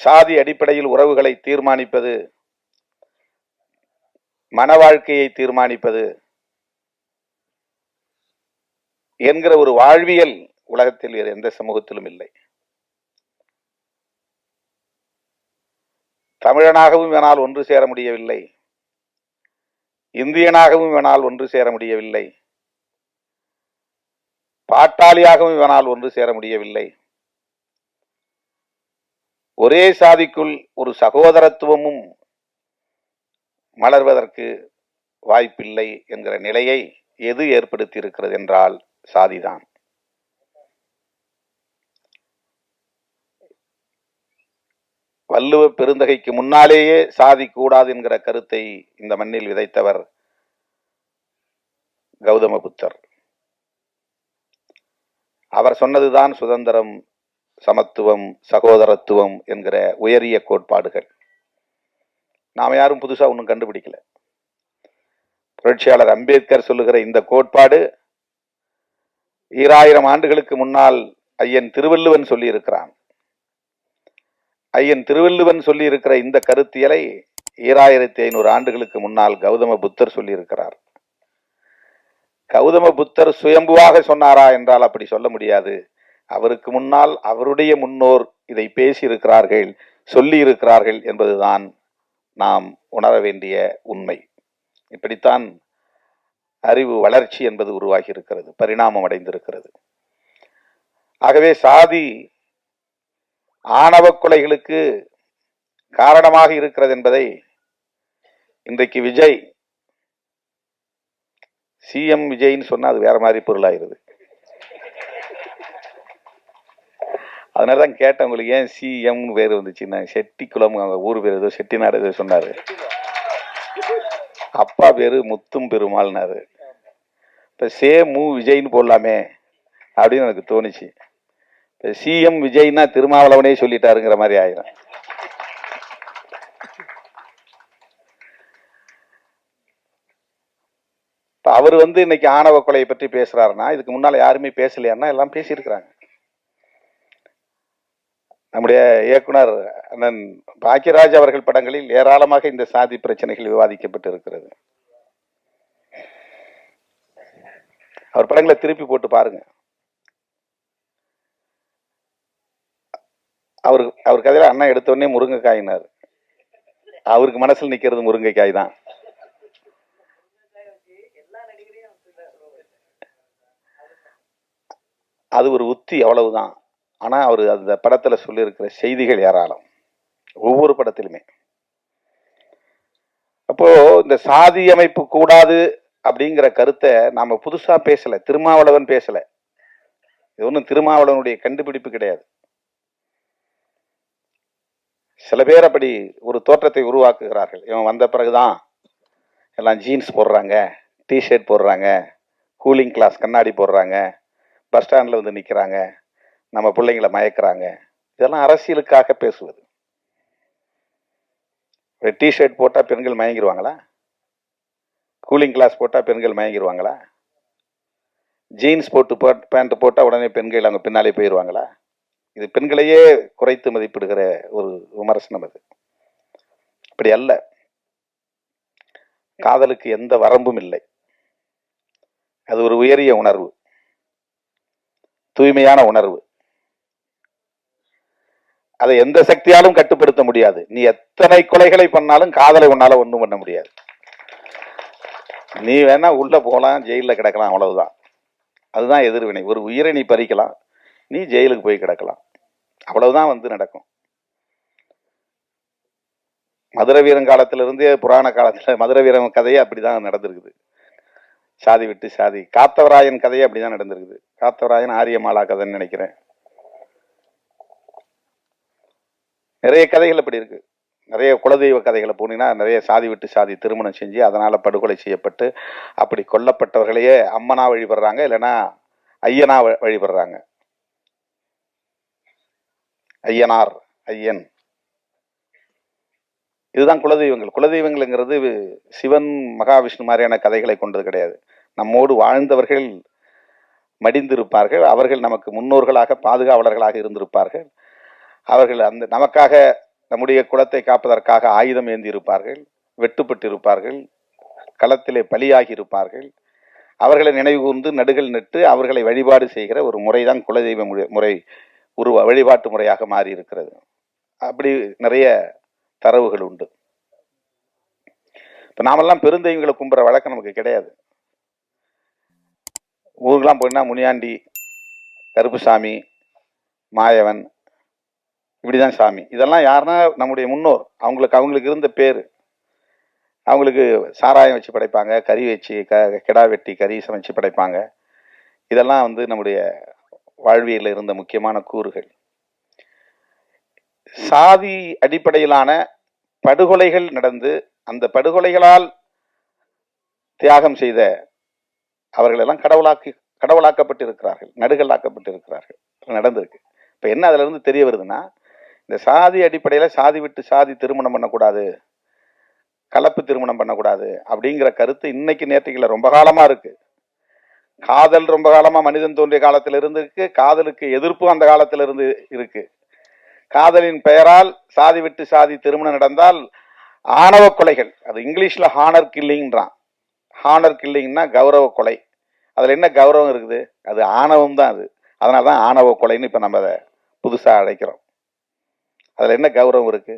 சாதி அடிப்படையில் உறவுகளை தீர்மானிப்பது மன வாழ்க்கையை தீர்மானிப்பது என்கிற ஒரு வாழ்வியல் உலகத்தில் வேறு எந்த சமூகத்திலும் இல்லை. தமிழனாகவும் வேணால் ஒன்று சேர முடியவில்லை. இந்தியனாகவும் வேணால் ஒன்று சேர முடியவில்லை. பாட்டாளியாகவும் வேணால் ஒன்று சேர முடியவில்லை. ஒரே சாதிக்குள் ஒரு சகோதரத்துவமும் மலர்வதற்கு வாய்ப்பில்லை என்கிற நிலையை எது ஏற்படுத்தி இருக்கிறது என்றால் சாதிதான். வள்ளுவ பெருந்தகைக்கு முன்னாலேயே சாதி கூடாது என்கிற கருத்தை இந்த மண்ணில் விதைத்தவர் கௌதம புத்தர் அவர் சொன்னதுதான் சுதந்திரம் சமத்துவம் சகோதரத்துவம் என்கிற உயரிய கோட்பாடுகள். நாம் யாரும் புதுசா ஒன்றும் கண்டுபிடிக்கல. புரட்சியாளர் அம்பேத்கர் சொல்லுகிற இந்த கோட்பாடு ஈராயிரம் ஆண்டுகளுக்கு முன்னால் ஐயன் திருவள்ளுவன் சொல்லி இருக்கிறான் ஐயன் திருவள்ளுவன் சொல்லி இருக்கிற இந்த கருத்தியலை ஈராயிரத்தி ஐநூறு ஆண்டுகளுக்கு முன்னால் கௌதம புத்தர் சொல்லியிருக்கிறார். கௌதம புத்தர் சுயம்புவாக சொன்னாரா என்றால் அப்படி சொல்ல முடியாது. அவருக்கு முன்னால் அவருடைய முன்னோர் இதை பேசியிருக்கிறார்கள் சொல்லியிருக்கிறார்கள் என்பதுதான் நாம் உணர வேண்டிய உண்மை. இப்படித்தான் அறிவு வளர்ச்சி என்பது உருவாகி இருக்கிறது பரிணாமம் அடைந்திருக்கிறது. ஆகவே சாதி ஆணவ கொலைகளுக்கு காரணமாக இருக்கிறது என்பதை இன்றைக்கு விஜய் சிஎம் விஜய்னு சொன்னால் அது வேற மாதிரி பொருளாகிறது அதனால தான் கேட்டேன் உங்களுக்கு ஏன் சிஎம்னு பேர் வந்துச்சுன்னா. செட்டிக்குளம் அவங்க ஊர் பேர் ஏதோ செட்டிநாடு ஏதோ சொன்னார். அப்பா பேர் முத்தும் பெருமாள்னாரு. இப்போ சே மு விஜய்னு போடலாமே அப்படின்னு எனக்கு தோணுச்சு. இப்போ சிஎம் விஜய்னா திருமாவளவனே சொல்லிட்டாருங்கிற மாதிரி ஆயிரும். இப்போ அவர் வந்து இன்னைக்கு ஆணவ கொலையை பற்றி பேசுறாருன்னா இதுக்கு முன்னால் யாருமே பேசலையான்னா எல்லாம் பேசியிருக்கிறாங்க. நம்முடைய இயக்குனர் அண்ணன் பாக்கியராஜ் அவர்கள் படங்களில் ஏராளமாக இந்த சாதி பிரச்சனைகள் விவாதிக்கப்பட்டு இருக்கிறது அவர் படங்களை திருப்பி போட்டு பாருங்க. அவர் அவர் கதையில அண்ணா எடுத்தோடனே முருங்கைக்காயினார். அவருக்கு மனசில் நிக்கிறது முருங்கைக்காய் தான். அது ஒரு உத்தி அவ்வளவுதான். ஆனால் அவர் அந்த படத்தில் சொல்லியிருக்கிற செய்திகள் ஏராளம். ஒவ்வொரு படத்திலுமே. அப்போது இந்த சாதி அமைப்பு கூடாது அப்படிங்கிற கருத்தை நாம் புதுசாக பேசலை திருமாவளவன் பேசலை. இது ஒன்றும் திருமாவளவனுடைய கண்டுபிடிப்பு கிடையாது. சில பேர் அப்படி ஒரு தோற்றத்தை உருவாக்குகிறார்கள். இவன் வந்த பிறகுதான் எல்லாம் ஜீன்ஸ் போடுறாங்க டிஷர்ட் போடுறாங்க கூலிங் கிளாஸ் கண்ணாடி போடுறாங்க பஸ் ஸ்டாண்டில் வந்து நிற்கிறாங்க நம்ம பிள்ளைங்களை மயக்கிறாங்க. இதெல்லாம் அரசியலுக்காக பேசுவது. ஒரு டிஷர்ட் போட்டால் பெண்கள் மயங்கிடுவாங்களா கூலிங் கிளாஸ் போட்டால் பெண்கள் மயங்கிடுவாங்களா ஜீன்ஸ் போட்டு போட் பேண்ட் போட்டால் உடனே பெண்கள் அங்கே பின்னாலே போயிடுவாங்களா இது பெண்களையே குறைத்து மதிப்பிடுகிற ஒரு விமர்சனம் அது. அப்படி அல்ல. காதலுக்கு எந்த வரம்பும் இல்லை. அது ஒரு உயரிய உணர்வு. தூய்மையான உணர்வு. அதை எந்த சக்தியாலும் கட்டுப்படுத்த முடியாது. நீ எத்தனை கொலைகளை பண்ணாலும் காதலை உன்னால ஒன்றும் பண்ண முடியாது. நீ வேணா உள்ள போகலாம் ஜெயிலில் கிடக்கலாம் அவ்வளவுதான். அதுதான் எதிர்வினை. ஒரு உயிரை நீ பறிக்கலாம் நீ ஜெயிலுக்கு போய் கிடக்கலாம். அவ்வளவுதான் வந்து நடக்கும். மதுரவீரன் காலத்திலிருந்தே புராண காலத்துல மதுரவீரன் கதையே அப்படிதான் நடந்திருக்குது. சாதி விட்டு சாதி. காத்தவராயன் கதையே அப்படிதான் நடந்திருக்குது. காத்தவராயன் ஆரியமாலா கதைன்னு நினைக்கிறேன். நிறைய கதைகள் அப்படி இருக்கு. நிறைய குலதெய்வ கதைகளை போனீங்கன்னா நிறைய சாதி விட்டு சாதி திருமணம் செஞ்சு அதனால் படுகொலை செய்யப்பட்டு அப்படி கொல்லப்பட்டவர்களையே அம்மனா வழிபடுறாங்க இல்லைன்னா ஐயனா வ- வழிபடுறாங்க. ஐயனார் ஐயன். இதுதான் குலதெய்வங்கள். குலதெய்வங்கள்ங்கிறது சிவன் மகாவிஷ்ணு மாதிரியான கதைகளை கொண்டது கிடையாது. நம்மோடு வாழ்ந்தவர்கள் மடிந்திருப்பார்கள். அவர்கள் நமக்கு முன்னோர்களாக பாதுகாவலர்களாக இருந்திருப்பார்கள். அவர்கள் அந்த நமக்காக நம்முடைய குலத்தை காப்பதற்காக ஆயுதம் ஏந்தி இருப்பார்கள் வெட்டுப்பட்டு இருப்பார்கள் களத்திலே பலியாகி இருப்பார்கள் அவர்களை நினைவு கூர்ந்து நடுகள் நட்டு அவர்களை வழிபாடு செய்கிற ஒரு முறைதான் குலதெய்வ முறை- முறை உருவ வழிபாட்டு முறையாக மாறி இருக்கிறது அப்படி நிறைய தரவுகள் உண்டு. இப்போ நாமெல்லாம் பெருந்தெய்வங்களை கும்புற வழக்கம் நமக்கு கிடையாது. ஊருக்கெல்லாம் போயினா முனியாண்டி கருப்புசாமி மாயவன் இப்படிதான் சாமி. இதெல்லாம் யாருன்னா நம்முடைய முன்னோர். அவங்களுக்கு அவங்களுக்கு இருந்த பேர். அவங்களுக்கு சாராயம் வச்சு படைப்பாங்க கறி வச்சு க கிடா வெட்டி கறி சமைச்சு படைப்பாங்க. இதெல்லாம் வந்து நம்முடைய வாழ்வியலில் இருந்த முக்கியமான கூறுகள். சாதி அடிப்படையிலான படுகொலைகள் நடந்து அந்த படுகொலைகளால் தியாகம் செய்த அவர்கள் எல்லாம் கடவுளாக்கி கடவுளாக்கப்பட்டு இருக்கிறார்கள் நடுகளாக்கப்பட்டு இருக்கிறார்கள் நடந்திருக்கு. இப்போ என்ன அதிலிருந்து தெரிய வருதுன்னா இந்த சாதி அடிப்படையில் சாதி விட்டு சாதி திருமணம் பண்ணக்கூடாது கலப்பு திருமணம் பண்ணக்கூடாது அப்படிங்கிற கருத்து இன்னைக்கு நேற்றுக்கில் ரொம்ப காலமாக இருக்குது காதல் ரொம்ப காலமாக மனிதன் தோன்றிய காலத்தில் இருந்து இருக்கு காதலுக்கு எதிர்ப்பு அந்த காலத்தில் இருந்து இருக்கு. காதலின் பெயரால் சாதி விட்டு சாதி திருமணம் நடந்தால் ஆணவ கொலைகள் அது இங்கிலீஷில் ஹானர் கில்லிங்கிறான் ஹானர் கில்லிங்னா கௌரவ கொலை. அதில் என்ன கௌரவம் இருக்குது? அது ஆணவம் தான் அது. அதனால தான் ஆணவ கொலைன்னு இப்போ நம்ம அதை புதுசாக அழைக்கிறோம். அதில் என்ன கௌரவம் இருக்கு?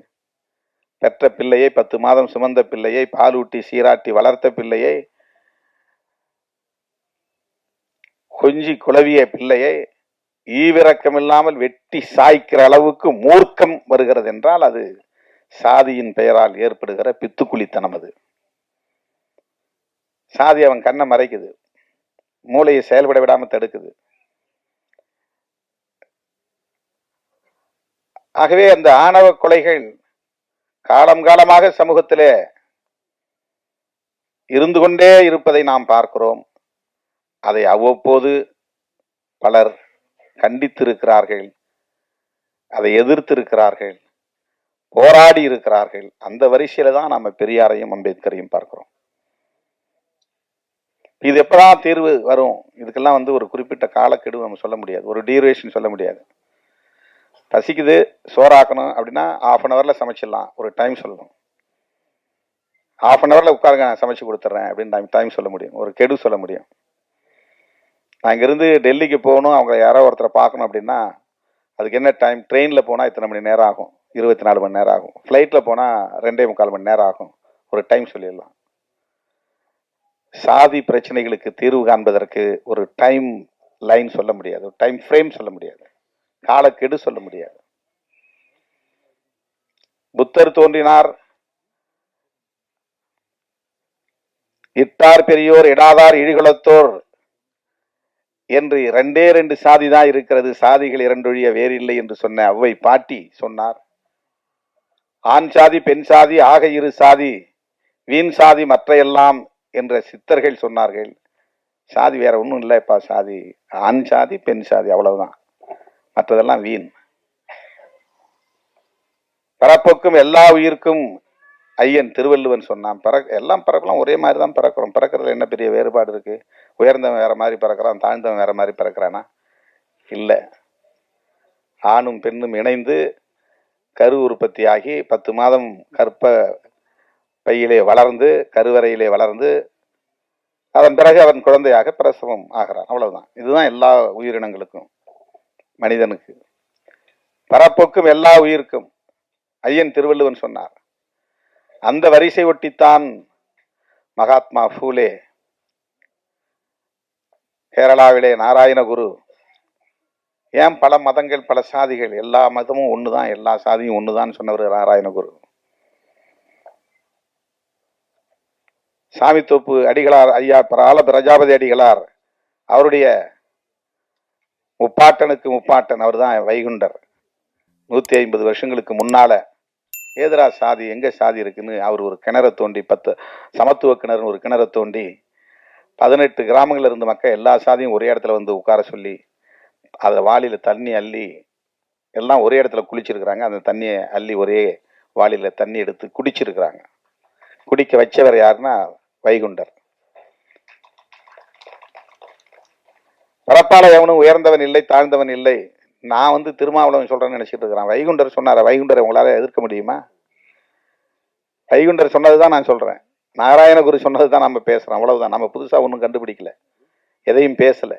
பெற்ற பிள்ளையை பத்து மாதம் சுமந்த பிள்ளையை பாலூட்டி சீராட்டி வளர்த்த பிள்ளையை கொஞ்சி குழவிய பிள்ளையை ஈவிரக்கம் இல்லாமல் வெட்டி சாய்க்கிற அளவுக்கு மூர்க்கம் வருகிறது என்றால் அது சாதியின் பெயரால் ஏற்படுகிற பித்துக்குழித்தனம் அது. சாதி அவன் கண்ணை மறைக்குது. மூளையை செயல்பட விடாமல் தடுக்குது. ஆகவே அந்த ஆணவ கொலைகள் காலம் காலமாக சமூகத்திலே இருந்து கொண்டே இருப்பதை நாம் பார்க்கிறோம். அதை அவ்வப்போது பலர் கண்டித்திருக்கிறார்கள். அதை எதிர்த்திருக்கிறார்கள். போராடி இருக்கிறார்கள். அந்த வரிசையில தான் நாம பெரியாரையும் அம்பேத்கரையும் பார்க்கிறோம். இது எப்பதான் தீர்வு வரும்? இதுக்கெல்லாம் வந்து ஒரு குறிப்பிட்ட காலக்கெடு நம்ம சொல்ல முடியாது. ஒரு டியூரேஷன் சொல்ல முடியாது. பசிக்குது சோறாக்கணும் அப்படின்னா ஆஃப் அன் அவரில் சமைச்சிடலாம். ஒரு டைம் சொல்லணும். ஆஃப் அன் அவரில் உட்காருங்க நான் சமைச்சு கொடுத்துட்றேன் அப்படின்னு டைம் டைம் சொல்ல முடியும். ஒரு கெடு சொல்ல முடியும். நான் இங்கேருந்து டெல்லிக்கு போகணும் அவங்க யாரோ ஒருத்தரை பார்க்கணும் அப்படின்னா அதுக்கு என்ன டைம் ட்ரெயினில் போனால் இத்தனை மணி நேரம் ஆகும்? இருபத்தி நாலு மணி நேரம் ஆகும். ஃப்ளைட்டில் போனால் ரெண்டே முக்கால் மணி நேரம் ஆகும். ஒரு டைம் சொல்லிடலாம். சாதி பிரச்சனைகளுக்கு தீர்வு காண்பதற்கு ஒரு டைம் லைன் சொல்ல முடியாது. ஒரு டைம் ஃப்ரேம் சொல்ல முடியாது. காலக்கெடு சொல்ல முடியாது. புத்தர் தோன்றினார். இட்டார் பெரியோர் இடாதார் இழிகுலத்தோர் என்று ரெண்டே ரெண்டு சாதி தான் இருக்கிறது. சாதிகள் இரண்டொழிய வேறில்லை என்று சொன்ன அவ்வை பாட்டி சொன்னார். ஆண் சாதி பெண் சாதி ஆக இரு சாதி வீண் சாதி மற்ற எல்லாம் என்ற சித்தர்கள் சொன்னார்கள். சாதி வேற ஒன்றும் இல்லைப்பா சாதி ஆண் சாதி பெண் சாதி அவ்வளவுதான். மற்றதெல்லாம் வீண். பிறப்புக்கும் எல்லா உயிருக்கும் ஐயன் திருவள்ளுவன் சொன்னான். பிற எல்லாம் பிறக்கலாம் ஒரே மாதிரி தான் பிறக்கிறோம். பிறக்கிறதுல என்ன பெரிய வேறுபாடு இருக்கு? உயர்ந்தவன் வேற மாதிரி பிறக்கிறான் தாழ்ந்தவன் வேற மாதிரி பிறக்கிறானா? இல்லை. ஆணும் பெண்ணும் இணைந்து கரு உற்பத்தியாகி பத்து மாதம் கற்ப பையிலே வளர்ந்து கருவறையிலே வளர்ந்து அதன் பிறகு அவன் குழந்தையாக பிரசவம் ஆகிறான். அவ்வளவுதான். இதுதான் எல்லா உயிரினங்களுக்கும். மனிதனுக்கு. பரப்போக்கும் எல்லா உயிருக்கும் ஐயன் திருவள்ளுவன் சொன்னார். அந்த வரிசை ஒட்டித்தான் மகாத்மா ஃபூலே. கேரளாவிலே நாராயணகுரு. ஏன் பல மதங்கள் பல சாதிகள் எல்லா மதமும் ஒன்று தான் எல்லா சாதியும் ஒண்ணுதான் சொன்னவர் நாராயணகுரு. சாமித்தோப்பு அடிகளார் ஐயா பிரால பிரஜாபதி அடிகளார் அவருடைய முப்பாட்டனுக்கு முப்பாட்டன் அவர்தான் வைகுண்டர். நூற்றி ஐம்பது வருஷங்களுக்கு முன்னால் ஏதரா சாதி எங்கே சாதி இருக்குன்னு அவர் ஒரு கிணற தோண்டி பத்து சமத்துவ கிணறுன்னு ஒரு கிணற தோண்டி பதினெட்டு கிராமங்களில் இருந்த மக்கள் எல்லா சாதியும் ஒரே இடத்துல வந்து உட்கார சொல்லி அதை வாளியில் தண்ணி அள்ளி எல்லாம் ஒரே இடத்துல குளிச்சிருக்கிறாங்க. அந்த தண்ணியை அள்ளி ஒரே வாளியில் தண்ணி எடுத்து குடிச்சிருக்கிறாங்க. குடிக்க வச்சவர் யாருன்னா வைகுண்டர். பரப்பால எவனும் உயர்ந்தவன் இல்லை தாழ்ந்தவன் இல்லை. நான் வந்து திருமாவளவன் சொல்றேன்னு நினச்சிட்டு இருக்கிறான். வைகுண்டர் சொன்னார வைகுண்டரை உங்களால் எதிர்க்க முடியுமா? வைகுண்டர் சொன்னதுதான் நான் சொல்றேன். நாராயணகுரு சொன்னது தான் நம்ம பேசுகிறோம் அவ்வளவுதான். நம்ம புதுசா ஒன்றும் கண்டுபிடிக்கல. எதையும் பேசல.